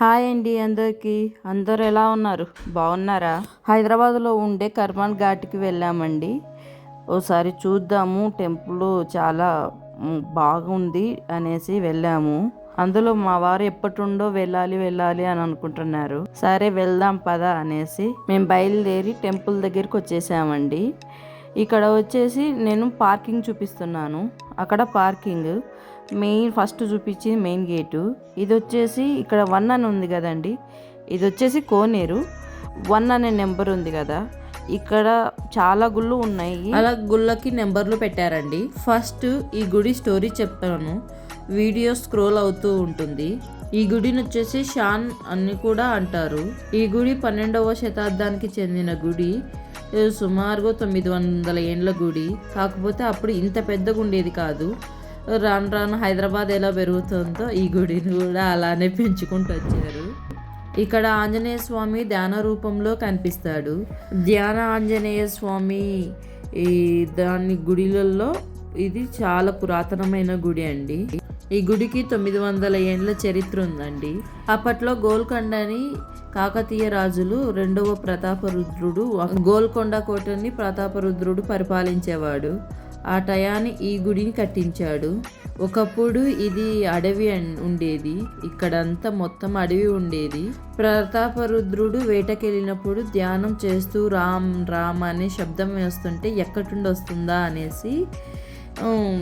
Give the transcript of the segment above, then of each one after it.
Hi అండి అందరికీ. అందరు ఎలా ఉన్నారు? బాగున్నారా? హైదరాబాద్లో ఉండే కర్మాన్ ఘాట్కి వెళ్ళామండి. ఓసారి చూద్దాము. టెంపుల్ చాలా బాగుంది అనేసి వెళ్ళాము. అందులో మా వారు ఎప్పటిండో వెళ్ళాలి వెళ్ళాలి అని అనుకుంటున్నారు. సరే వెళ్దాం పదా అనేసి మేము బయలుదేరి టెంపుల్ దగ్గరికి వచ్చేసామండి. ఇక్కడ వచ్చేసి నేను పార్కింగ్ చూపిస్తున్నాను. అక్కడ పార్కింగ్. మెయిన్ ఫస్ట్ చూపించింది మెయిన్ గేటు. ఇది వచ్చేసి ఇక్కడ వన్ అని ఉంది కదండి. ఇది వచ్చేసి కోనేరు. వన్ అనే నెంబర్ ఉంది కదా. ఇక్కడ చాలా గుళ్ళు ఉన్నాయి. అలా గుళ్ళకి నెంబర్లు పెట్టారండి. ఫస్ట్ ఈ గుడి స్టోరీ చెప్తాను వీడియో స్క్రోల్ అవుతూ ఉంటుంది. ఈ గుడిని వచ్చేసి షాన్ అని కూడా అంటారు. ఈ గుడి పన్నెండవ శతాబ్దానికి చెందిన గుడి. సుమారుగా తొమ్మిది వందల ఏండ్ల గుడి. కాకపోతే అప్పుడు ఇంత పెద్దగా ఉండేది కాదు. రాను రాను హైదరాబాద్ ఎలా పెరుగుతుందో ఈ గుడిని కూడా అలానే పెంచుకుంటూ వచ్చారు. ఇక్కడ ఆంజనేయ స్వామి ధ్యాన రూపంలో కనిపిస్తాడు. ధ్యాన ఆంజనేయ స్వామి ఈ దాని గుడిలలో ఇది చాలా పురాతనమైన గుడి అండి. ఈ గుడికి తొమ్మిది వందల ఏండ్ల చరిత్ర ఉందండి. అప్పట్లో గోల్కొండని కాకతీయ రాజులు రెండవ ప్రతాపరుద్రుడు గోల్కొండ కోటని ప్రతాపరుద్రుడు పరిపాలించేవాడు. ఆ టయాన్ని ఈ గుడిని కట్టించాడు. ఒకప్పుడు ఇది అడవి ఉండేది. ఇక్కడంతా మొత్తం అడవి ఉండేది. ప్రతాపరుద్రుడు వేటకెళ్ళినప్పుడు ధ్యానం చేస్తూ రామ్ రామ్ అనే శబ్దం వేస్తుంటే ఎక్కడుండి వస్తుందా అనేసి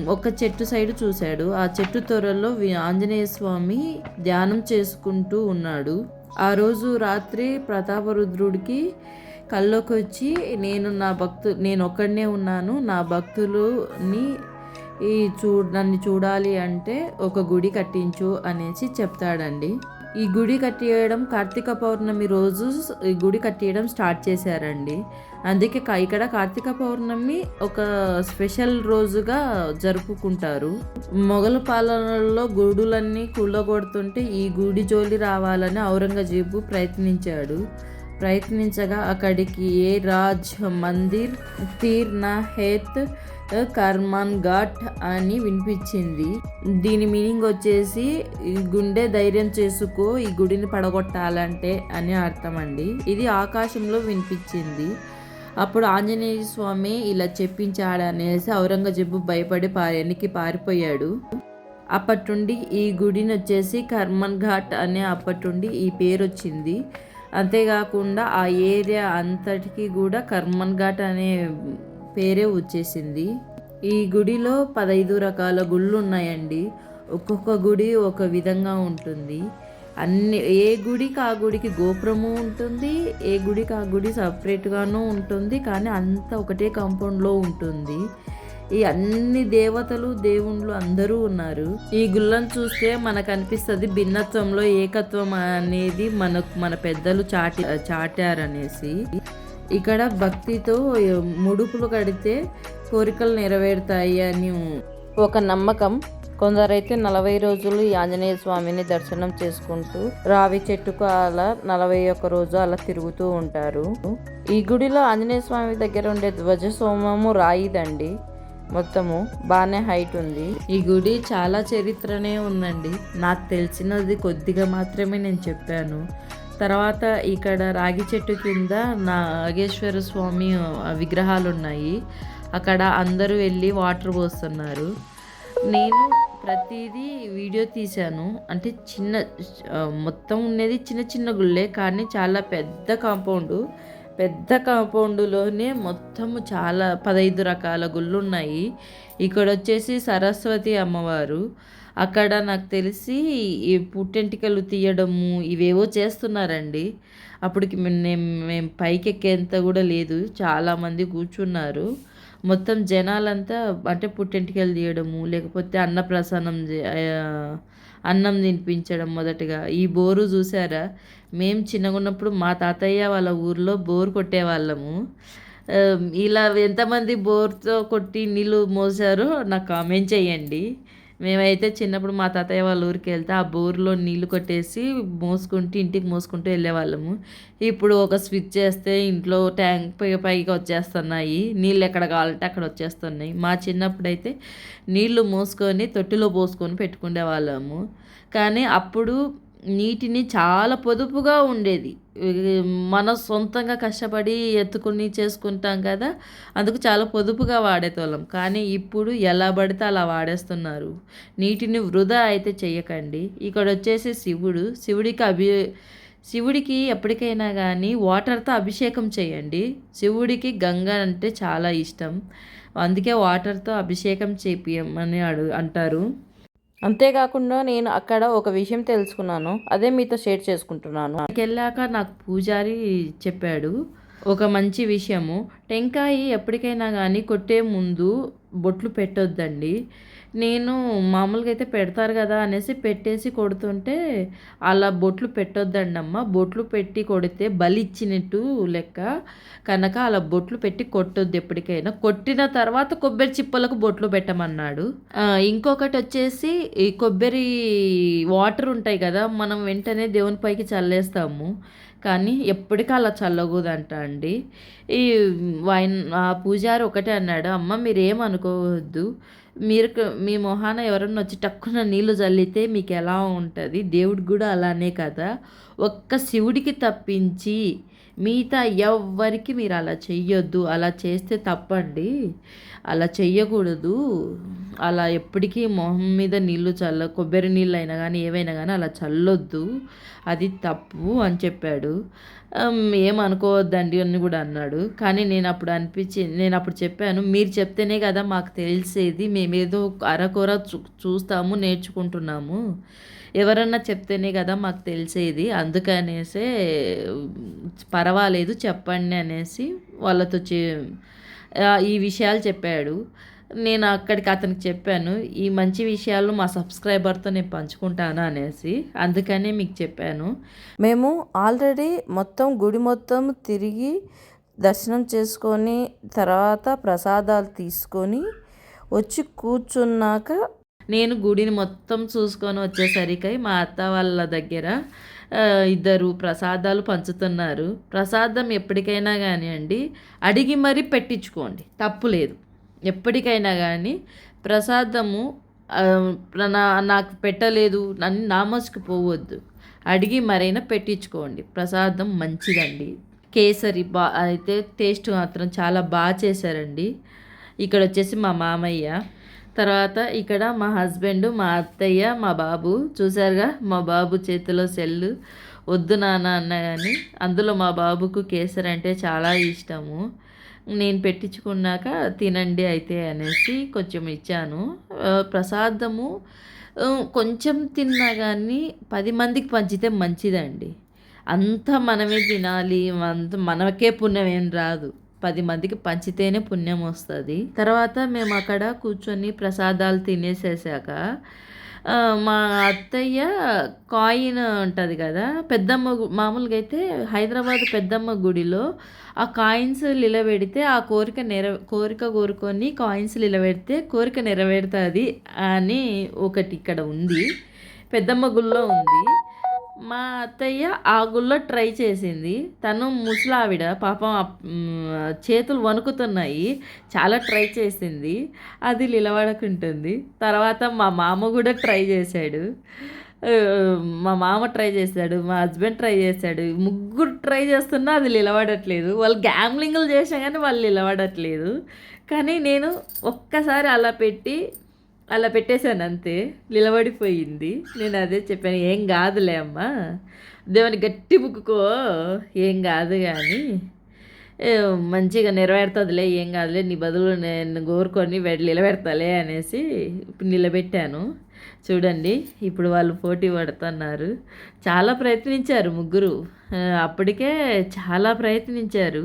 ఒక చెట్టు సైడు చూశాడు. ఆ చెట్టు త్వరలో ఆంజనేయ స్వామి ధ్యానం చేసుకుంటూ ఉన్నాడు. ఆ రోజు రాత్రి ప్రతాపరుద్రుడికి కల్లోకి వచ్చి నేను నా భక్తు నేను ఒక్కడనే ఉన్నాను. నా భక్తులని ఈ చూ నన్ను చూడాలి అంటే ఒక గుడి కట్టించు అనేసి చెప్తాడండి. ఈ గుడి కట్టేయడం కార్తీక పౌర్ణమి రోజు ఈ గుడి కట్టేయడం స్టార్ట్ చేశారండి. అందుకే కా- ఇక్కడ కార్తీక పౌర్ణమి ఒక స్పెషల్ రోజుగా జరుపుకుంటారు. మొఘల పాలనలో గుడులన్నీ కూలగొడుతుంటే ఈ గుడి జోలి రావాలని ఔరంగజేబు ప్రయత్నించాడు. ప్రయత్నించగా అక్కడికి ఏ రాజ్ మందిర్ తీర్ణ హేత్ కర్మాన్ ఘాట్ అని వినిపించింది. దీని మీనింగ్ వచ్చేసి ఈ గుండె ధైర్యం చేసుకో ఈ గుడిని పడగొట్టాలంటే అని అర్థం అండి ఇది ఆకాశంలో వినిపించింది. అప్పుడు ఆంజనేయ స్వామి ఇలా చెప్పించాడు అనేసి ఔరంగజేబు భయపడి పా వెనక్కి పారిపోయాడు. అప్పటి నుండి ఈ గుడిని వచ్చేసి కర్మన్ ఘాట్ అనే అప్పటి నుండి ఈ పేరు వచ్చింది అంతేకాకుండా ఆ ఏరియా అంతటికి కూడా కర్మన్ ఘాట్ అనే పేరే వచ్చేసింది. ఈ గుడిలో పదైదు రకాల గుళ్ళు ఉన్నాయండి. ఒక్కొక్క గుడి ఒక విధంగా ఉంటుంది. అన్ని ఏ గుడికి ఆ గుడికి గోపురము ఉంటుంది ఏ గుడికి ఆ గుడి సపరేట్గాను ఉంటుంది కానీ అంత ఒకటే కాంపౌండ్లో ఉంటుంది. ఈ అన్ని దేవతలు దేవుళ్ళు అందరూ ఉన్నారు. ఈ గుళ్ళను చూస్తే మనకు అనిపిస్తుంది భిన్నత్వంలో ఏకత్వం అనేది మనకు మన పెద్దలు చాటి చాటారనేసి. ఇక్కడ భక్తితో ముడుపులు కడితే కోరికలు నెరవేరుతాయి అని ఒక నమ్మకం. కొందరైతే నలభై రోజులు ఈ ఆంజనేయ స్వామిని దర్శనం చేసుకుంటూ రావి చెట్టుకు అలా నలభై ఒక్క రోజు అలా తిరుగుతూ ఉంటారు. ఈ గుడిలో ఆంజనేయ స్వామి దగ్గర ఉండే ధ్వజ సోమము రాయిదండి. మొత్తము బాగానే హైట్ ఉంది. ఈ గుడి చాలా చరిత్రనే ఉందండి. నాకు తెలిసినది కొద్దిగా మాత్రమే నేను చెప్పాను. తర్వాత ఇక్కడ రాగి చెట్టు కింద నాగేశ్వర స్వామి విగ్రహాలు ఉన్నాయి అక్కడ అందరూ వెళ్ళి వాటర్ పోస్తున్నారు. నేను ప్రతిదీ వీడియో తీశాను. అంటే చిన్న మొత్తం ఉండేది చిన్న చిన్న గుళ్ళే కానీ చాలా పెద్ద కాంపౌండ్. పెద్ద కాంపౌండ్లోనే మొత్తము చాలా పదహైదు రకాల గుళ్ళు ఉన్నాయి ఇక్కడ వచ్చేసి సరస్వతి అమ్మవారు. అక్కడ నాకు తెలిసి ఈ పుట్టెంటికలు తీయడము ఇవేవో చేస్తున్నారండి. అప్పటికి మేము మేము పైకి ఎక్కేంత కూడా లేదు. చాలామంది కూర్చున్నారు. మొత్తం జనాలంతా అంటే పుట్టెంటికలు తీయడము లేకపోతే అన్నప్రసన్నం అన్నం తినిపించడం మొదటగా. ఈ బోరు చూసారా మేము చిన్నగా ఉన్నప్పుడు మా తాతయ్య వాళ్ళ ఊర్లో బోరు కొట్టేవాళ్ళము. ఇలా ఎంతమంది బోర్తో కొట్టి నీళ్ళు మోసారో నాకు కామెంట్ చేయండి. మేమైతే చిన్నప్పుడు మా తాతయ్య వాళ్ళ ఊరికి వెళ్తే ఆ బోర్లో నీళ్ళు కొట్టేసి మోసుకుంటూ ఇంటికి మోసుకుంటూ వెళ్ళేవాళ్ళము. ఇప్పుడు ఒక స్విచ్ చేస్తే ఇంట్లో ట్యాంక్ పై పైకి వచ్చేస్తున్నాయి. నీళ్ళు ఎక్కడ కావాలంటే అక్కడ వచ్చేస్తున్నాయి. మా చిన్నప్పుడైతే నీళ్ళు మోసుకొని తొట్టిలో పోసుకొని పెట్టుకునే వాళ్ళము కానీ అప్పుడు నీటిని చాలా పొదుపుగా ఉండేది. మన సొంతంగా కష్టపడి ఎత్తుకుని చేసుకుంటాం కదా అందుకు చాలా పొదుపుగా వాడేతోళ్ళం కానీ ఇప్పుడు ఎలా పడితే అలా వాడేస్తున్నారు. నీటిని వృధా అయితే చెయ్యకండి. ఇక్కడ వచ్చేసి శివుడు. శివుడికి అభి శివుడికి ఎప్పటికైనా కానీ వాటర్తో అభిషేకం చేయండి శివుడికి గంగ అంటే చాలా ఇష్టం. అందుకే వాటర్తో అభిషేకం చేపియమని అడు అంటారు. అంతేకాకుండా నేను అక్కడ ఒక విషయం తెలుసుకున్నాను అదే మీతో షేర్ చేసుకుంటున్నాను. వెళ్ళాక నాకు పూజారి చెప్పాడు ఒక మంచి విషయము. టెంకాయ ఎప్పటికైనా కానీ కొట్టే ముందు బొట్లు పెట్టొద్దండి. నేను మామూలుగా అయితే పెడతారు కదా అనేసి పెట్టేసి కొడుతుంటే అలా బొట్లు పెట్టొద్దండి అమ్మ బొట్లు పెట్టి కొడితే బలి ఇచ్చినట్టు లెక్క. కనుక అలా బొట్లు పెట్టి కొట్టొద్దు ఎప్పటికైనా. కొట్టిన తర్వాత కొబ్బరి చిప్పలకు బొట్లు పెట్టమన్నాడు. ఇంకొకటి వచ్చేసి ఈ కొబ్బరి వాటర్ ఉంటాయి కదా మనం వెంటనే దేవుని పైకి చల్లేస్తాము. కానీ ఎప్పటికీ అలా చల్లకూడదంట అండి. ఈ వైన్ ఆ పూజారి ఒకటే అన్నాడు అమ్మ మీరేమనుకోవద్దు. మీరు మీ మొహాన ఎవరన్నా వచ్చి టక్కున నీళ్ళు చల్లితే మీకు ఎలా ఉంటుంది? దేవుడికి కూడా అలానే కదా. ఒక్క శివుడికి తప్పించి మిగతా ఎవ్వరికి మీరు అలా చెయ్యొద్దు అలా చేస్తే తప్పండి. అలా చెయ్యకూడదు. అలా ఎప్పటికీ మొహం మీద నీళ్ళు చల్ల కొబ్బరి నీళ్ళు అయినా కానీ ఏవైనా కానీ అలా చల్లొద్దు. అది తప్పు అని చెప్పాడు. ఏమనుకోవద్దండి అని కూడా అన్నాడు. కానీ నేను అప్పుడు అనిపించి నేను అప్పుడు చెప్పాను మీరు చెప్తేనే కదా మాకు తెలిసేది మేమేదో అరకొర చూ చూస్తాము నేర్చుకుంటున్నాము. ఎవరన్నా చెప్తేనే కదా మాకు తెలిసేది. అందుకనేసే పర్వాలేదు చెప్పండి అనేసి వాళ్ళతో ఈ విషయాలు చెప్పాడు. నేను అక్కడికి అతనికి చెప్పాను ఈ మంచి విషయాలు మా సబ్స్క్రైబర్తో నేను పంచుకుంటాను? అనేసి. అందుకనే మీకు చెప్పాను. మేము ఆల్రెడీ మొత్తం గుడి మొత్తం తిరిగి దర్శనం చేసుకొని తర్వాత ప్రసాదాలు తీసుకొని వచ్చి కూర్చున్నాక నేను గుడిని మొత్తం చూసుకొని వచ్చేసరికి మా అత్త వాళ్ళ దగ్గర ఇద్దరు ప్రసాదాలు పంచుతున్నారు. ప్రసాదం ఎప్పటికైనా కానివ్వండి అడిగి మరీ పెట్టించుకోండి. తప్పు లేదు. ఎప్పటికైనా కానీ ప్రసాదము నా నాకు పెట్టలేదు నన్ను నామోసుకు పోవద్దు. అడిగి మరైనా పెట్టించుకోండి. ప్రసాదం మంచిదండి. కేసరి బా అయితే టేస్ట్ మాత్రం చాలా బాగా చేశారండి. ఇక్కడ వచ్చేసి మా మామయ్య. తర్వాత ఇక్కడ మా హస్బెండ్ మా అత్తయ్య మా బాబు. చూసారుగా మా బాబు చేతిలో సెల్లు. వద్దు నాన్న అన్న కానీ అందులో మా బాబుకు కేసరి అంటే చాలా ఇష్టము. నేను పెట్టించుకున్నాక తినండి అయితే అనేసి కొంచెం ఇచ్చాను. ప్రసాదము కొంచెం తిన్నా కానీ పది మందికి పంచితే మంచిదండి. అంత మనమే తినాలి అంత మనకే పుణ్యం ఏం రాదు. పది మందికి పంచితేనే పుణ్యం వస్తుంది. తర్వాత మేము అక్కడ కూర్చొని ప్రసాదాలు తినేసేసాక మా అత్తయ్య కాయిన్ ఉంటుంది కదా పెద్దమ్మ మామూలుగా అయితే హైదరాబాద్ పెద్దమ్మ గుడిలో ఆ కాయిన్స్ నిలబెడితే ఆ కోరిక నెర కోరిక కోరుకొని కాయిన్స్ నిలబెడితే కోరిక నెరవేరుతుంది అని ఒకటి ఇక్కడ ఉంది పెద్దమ్మ గుళ్ళో ఉంది. మా అత్తయ్య ఆ గుళ్ళో ట్రై చేసింది. తను ముసలావిడ పాపం చేతులు వణుకుతున్నాయి. చాలా ట్రై చేసింది. అది నిలబడకుంటుంది. తర్వాత మా మామ కూడా ట్రై చేశాడు. మా మామ ట్రై చేశాడు. మా హస్బెండ్ ట్రై చేశాడు. ముగ్గురు ట్రై చేస్తున్నా అది నిలబడట్లేదు. వాళ్ళు గ్యామ్లింగ్లు చేసినా కానీ వాళ్ళు నిలబడట్లేదు. కానీ నేను ఒక్కసారి అలా పెట్టి అలా పెట్టేశాను అంతే. నిలబడిపోయింది. నేను అదే చెప్పాను ఏం కాదులే అమ్మా. దేవుని గట్టి బుక్కుకో ఏం కాదు కానీ మంచిగా నెరవేరుతుందిలే ఏం కాదులే నీ బదులు నేను కోరుకొని నిలబెడతాలే అనేసి నిలబెట్టాను. చూడండి ఇప్పుడు వాళ్ళు పోటీ పడుతున్నారు. చాలా ప్రయత్నించారు ముగ్గురు. అప్పటికే చాలా ప్రయత్నించారు.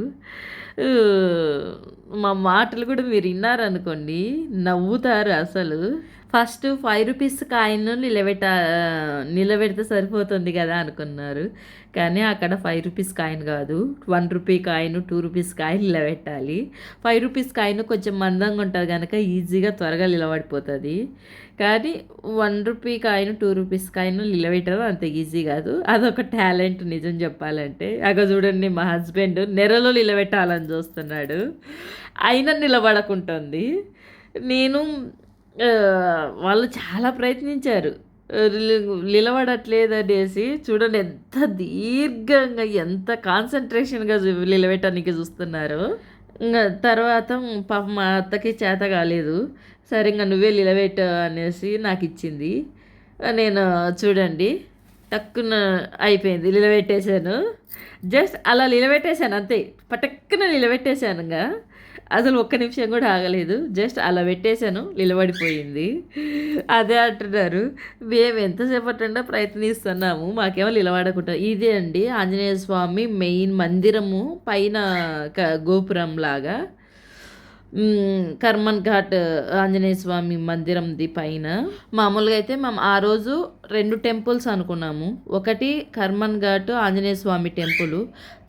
మా మాటలు కూడా మీరు విన్నారనుకోండి నవ్వుతారు అసలు. ఫస్ట్ ఫైవ్ రూపీస్ కాయిన్ను నిలబెట్ట నిలబెడితే సరిపోతుంది కదా అనుకున్నారు. కానీ అక్కడ ఫైవ్ రూపీస్ కాయిన్ కాదు. One rupee coin two rupees coin నిలబెట్టాలి. ఫైవ్ రూపీస్ కాయిన్ కొంచెం మందంగా ఉంటుంది కనుక ఈజీగా త్వరగా నిలబడిపోతుంది. కానీ one rupee coin two rupees coin నిలబెట్టడం అంత ఈజీ కాదు. అదొక టాలెంట్ నిజం చెప్పాలంటే. అగ చూడండి మా హస్బెండ్ నెరలో నిలబెట్టాలని చూస్తున్నాడు. అయినా నిలబడకుంటుంది. నేను వాళ్ళు చాలా ప్రయత్నించారు. నిలబడట్లేదు అనేసి చూడండి ఎంత దీర్ఘంగా ఎంత కాన్సన్ట్రేషన్గా నిలబెట్టడానికి చూస్తున్నారు. ఇంకా తర్వాత పాప మా అత్తకి చేత కాలేదు. సరే ఇంకా నువ్వే నిలబెట్ట అనేసి నాకు ఇచ్చింది. నేను చూడండి టక్కున అయిపోయింది నిలబెట్టేశాను. జస్ట్ అలా నిలబెట్టేశాను అంతే. పటక్కున నిలబెట్టేశాను ఇంకా అసలు ఒక్క నిమిషం కూడా ఆగలేదు. జస్ట్ అలా పెట్టేశాను నిలబడిపోయింది. అదే అంటున్నారు మేము ఎంతసేపటండా ప్రయత్నిస్తున్నాము మాకేమో నిలబడకుండా. ఇదే అండి ఆంజనేయ స్వామి మెయిన్ మందిరము పైన క- గోపురం లాగా. కర్మన్ ఘాట్ ఆంజనేయ స్వామి మందిరంది పైన. మామూలుగా అయితే మేము ఆ రోజు రెండు టెంపుల్స్ అనుకున్నాము. ఒకటి కర్మన్ ఘాట్ ఆంజనేయ స్వామి టెంపుల్.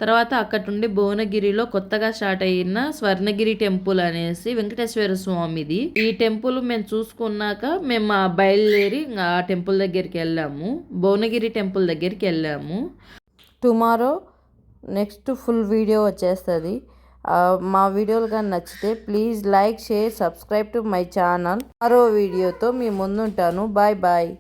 తర్వాత అక్కడుండి భువనగిరిలో కొత్తగా స్టార్ట్ అయిన స్వర్ణగిరి టెంపుల్ అనేసి వెంకటేశ్వర స్వామిది. ఈ టెంపుల్ మేము చూసుకున్నాక మేము బయలుదేరి ఆ టెంపుల్ దగ్గరికి వెళ్ళాము. భువనగిరి టెంపుల్ దగ్గరికి వెళ్ళాము. టుమారో నెక్స్ట్ ఫుల్ వీడియో వచ్చేస్తుంది. మా వీడియోలు కానీ నచ్చితే please like share subscribe to my channel. మరో వీడియోతో మీ ముందుంటాను. Bye bye.